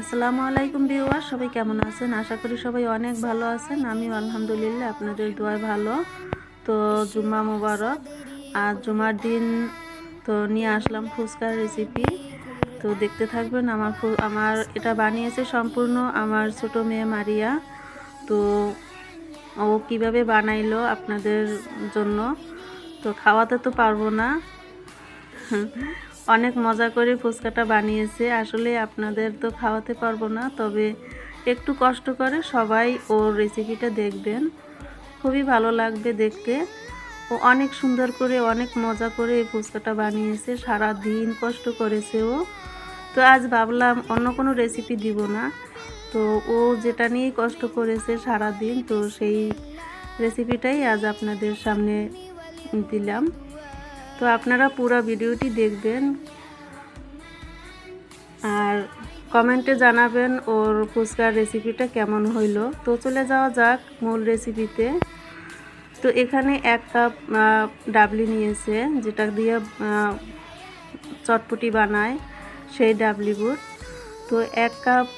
আসসালামু আলাইকুম বিওয়ার সবাই কেমন আছেন? আশা করি সবাই অনেক ভালো আছেন। আমি আলহামদুলিল্লাহ, আপনাদের দোয়ায় ভালো। তো জুম্মা মুবারক। আর জুমার দিন তো নিয়ে আসলাম ফুচকার রেসিপি তো দেখতে থাকবেন, আমার আমার এটা বানিয়েছে সম্পূর্ণ আমার ছোট মেয়ে মারিয়া। তো ও কীভাবে বানাইলো আপনাদের জন্য? তো খাওয়াতে তো পারব না। অনেক মজা করে ফুচকাটা বানিয়েছে। আসলে আপনাদের তো খাওয়াতে পারব না, তবে একটু কষ্ট করে সবাই ওর রেসিপিটা দেখবেন। খুবই ভালো লাগবে দেখতে। ও অনেক সুন্দর করে, অনেক মজা করে এই ফুচকাটা বানিয়েছে সারা দিন কষ্ট করেছে ও। তো আজ ভাবলাম অন্য কোনো রেসিপি দিব না। তো ও যেটা নিয়েই কষ্ট করেছে সারা দিন তো সেই রেসিপিটাই আজ আপনাদের সামনে দিলাম। তো আপনারা পুরো ভিডিওটি দেখবেন। আর কমেন্টে জানাবেন ওর ফুচকার রেসিপিটা কেমন হইল। তো চলে যাওয়া যাক মূল রেসিপিতে। তো এখানে এক কাপ ডাবলি নিয়েছে, যেটা দিয়ে চটপটি বানায় সেই ডাবলি বুট তো এক কাপ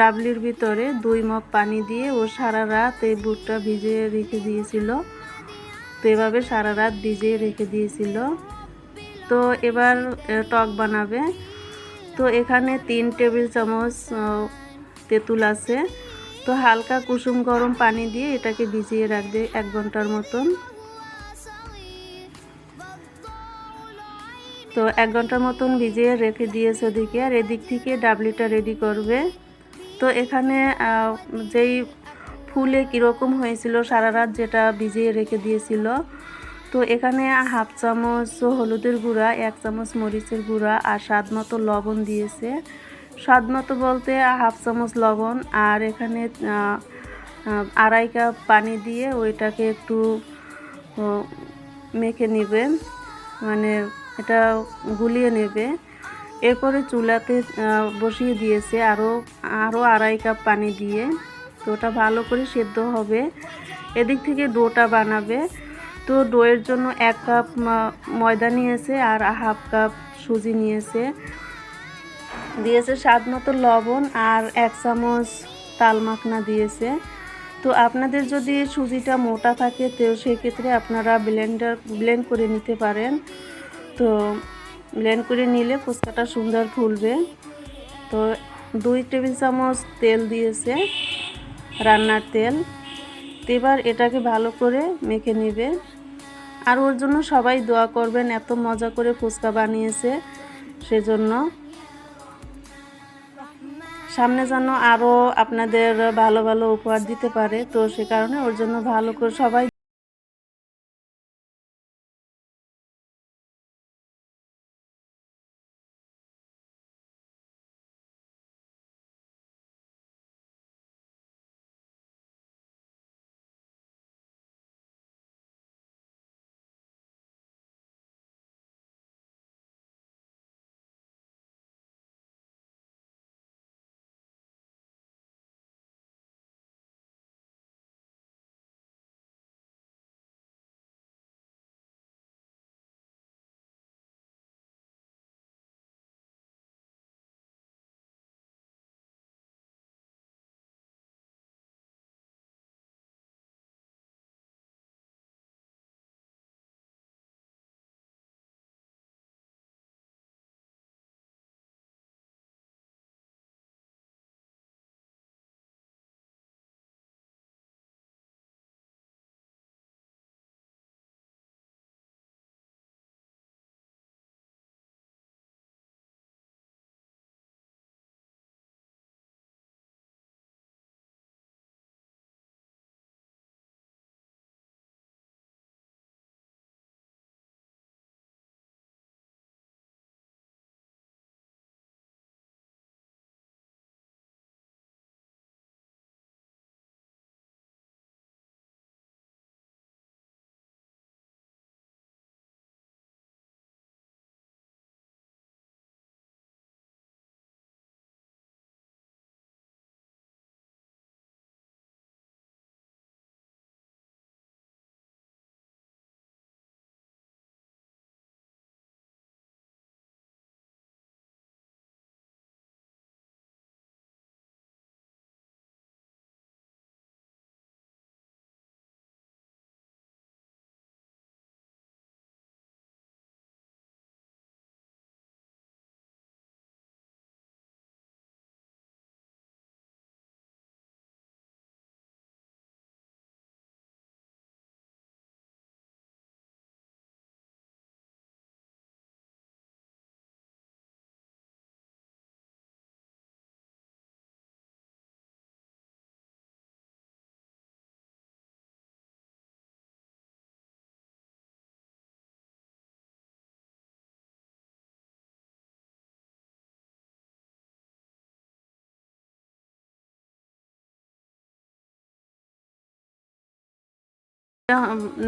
ডাবলির ভিতরে দুই মগ পানি দিয়ে ও সারা রাত এই বুটটা ভিজিয়ে রেখে দিয়েছিল। তো এভাবে সারা রাত ভিজিয়ে রেখে দিয়েছিল। তো এবার টক বানাবে। তো এখানে তিন টেবিল চামচ তেঁতুল আছে। তো হালকা কুসুম গরম পানি দিয়ে এটাকে ভিজিয়ে রাখবে এক ঘণ্টার মতন। তো এক ঘণ্টার মতন ভিজিয়ে রেখে দিয়েছে ওদিকে। আর এদিক থেকে ডাবলিটা রেডি করবে। তো এখানে যেই ফুলে কীরকম হয়েছিল সারা রাত যেটা ভিজিয়ে রেখে দিয়েছিল। তো এখানে হাফ চামচ হলুদের গুঁড়া, এক চামচ মরিচের গুঁড়া আর স্বাদ মতো লবণ দিয়েছে। স্বাদ মতো বলতে হাফ চামচ লবণ আর এখানে আড়াই কাপ পানি দিয়ে ওইটাকে একটু মেখে নেবে। মানে এটা গুলিয়ে নেবে। এরপরে চুলাতে বসিয়ে দিয়েছে আরও আরও আড়াই কাপ পানি দিয়ে। তো ওটা ভালো করে সেদ্ধ হবে। এদিক থেকে ডোটা বানাবে। তো ডোয়ের জন্য এক কাপ ময়দা নিয়েছে আর হাফ কাপ সুজি নিয়েছে। দিয়েছে স্বাদ মতো লবণ আর এক চামচ তাল মাখনা দিয়েছে। তো আপনাদের যদি সুজিটা মোটা থাকে তো সেক্ষেত্রে আপনারা ব্লেন্ডার, ব্লেন্ড করে নিতে পারেন। তো ব্লেন্ড করে নিলে ফুচকাটা সুন্দর ফুলবে। তো দুই টেবিল চামচ তেল দিয়েছে। রান্নার তেল। এবার এটাকে ভালো করে মেখে নেবে। আর ওর জন্য সবাই দোয়া করবেন, এত মজা করে ফুচকা বানিয়েছে, সেজন্য। সামনে যেন আরও আপনাদের ভালো ভালো উপহার দিতে পারে, তো সে কারণে ওর জন্য ভালো করে সবাই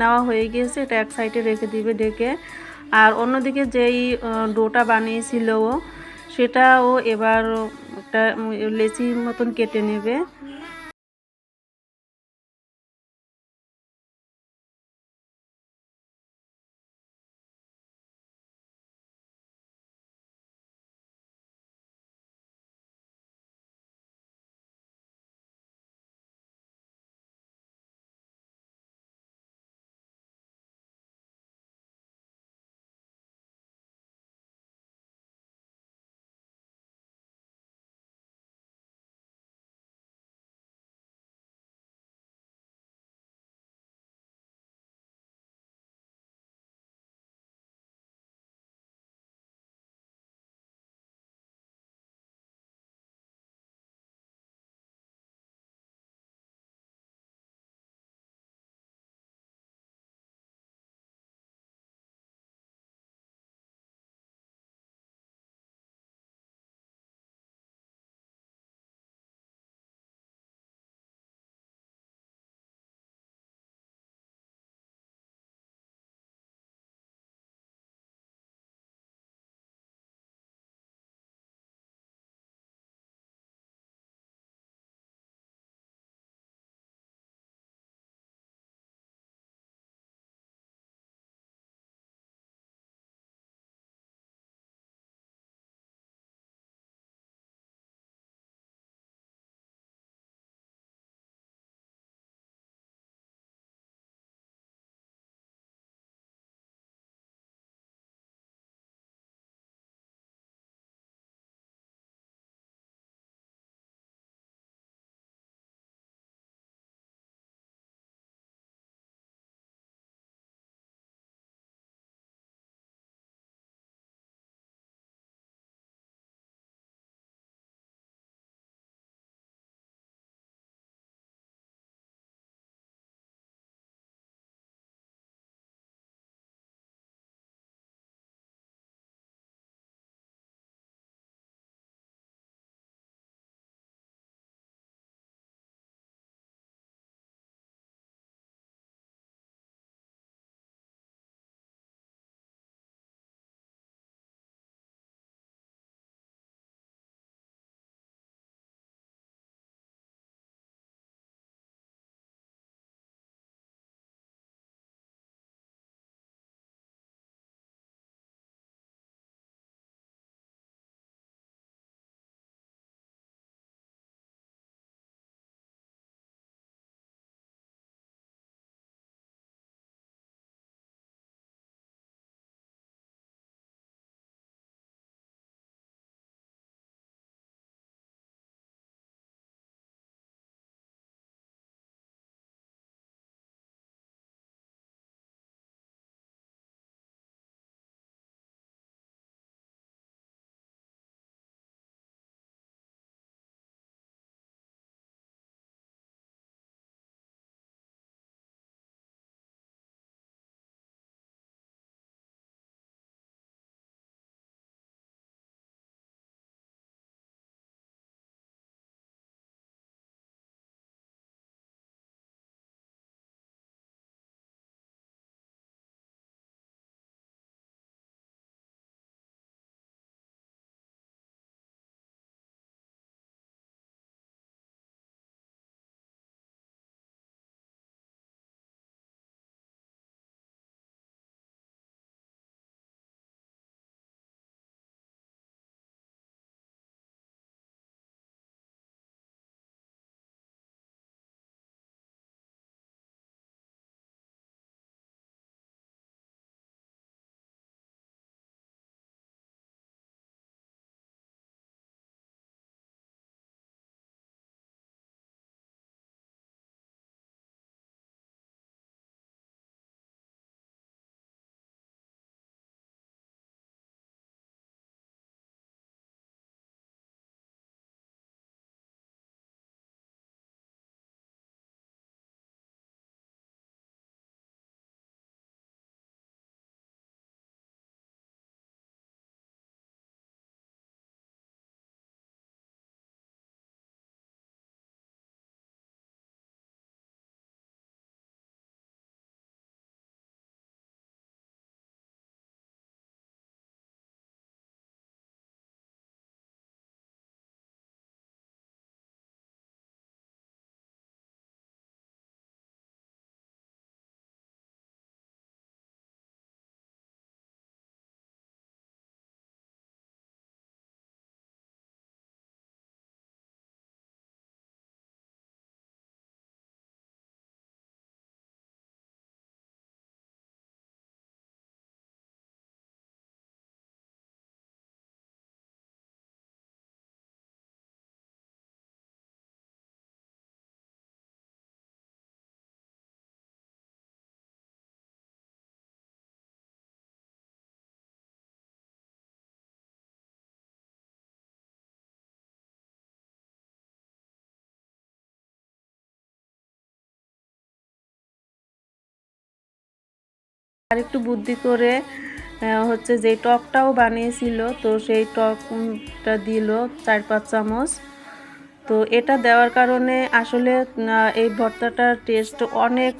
নেওয়া হয়ে গিয়েছে, এটা এক সাইডে রেখে দিবে ডেকে। আর অন্যদিকে যেই ডোটা বানিয়েছিল ও, সেটাও এবার একটা লেচির মতন কেটে নেবে। আর একটু বুদ্ধি করে হচ্ছে যে টকটাও বানিয়েছিল, তো সেই টকটা দিল চার পাঁচ চামচ। তো এটা দেওয়ার কারণে আসলে এই ভর্তাটার টেস্ট অনেক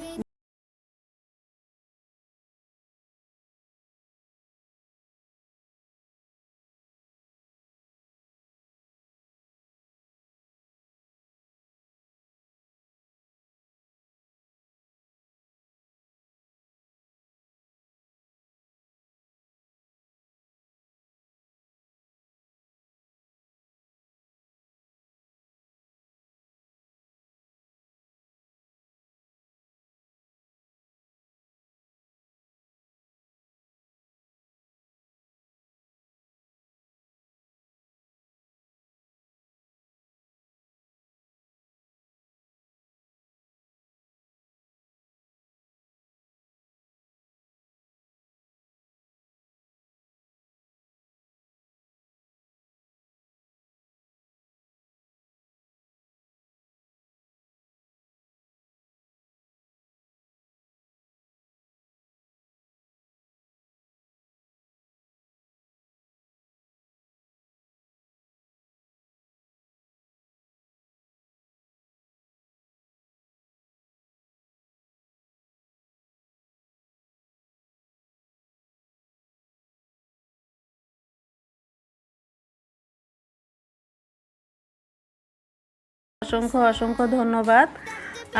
অসংখ্য অসংখ্য ধন্যবাদ।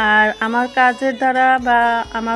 আর আমার কাজের দ্বারা বা আমার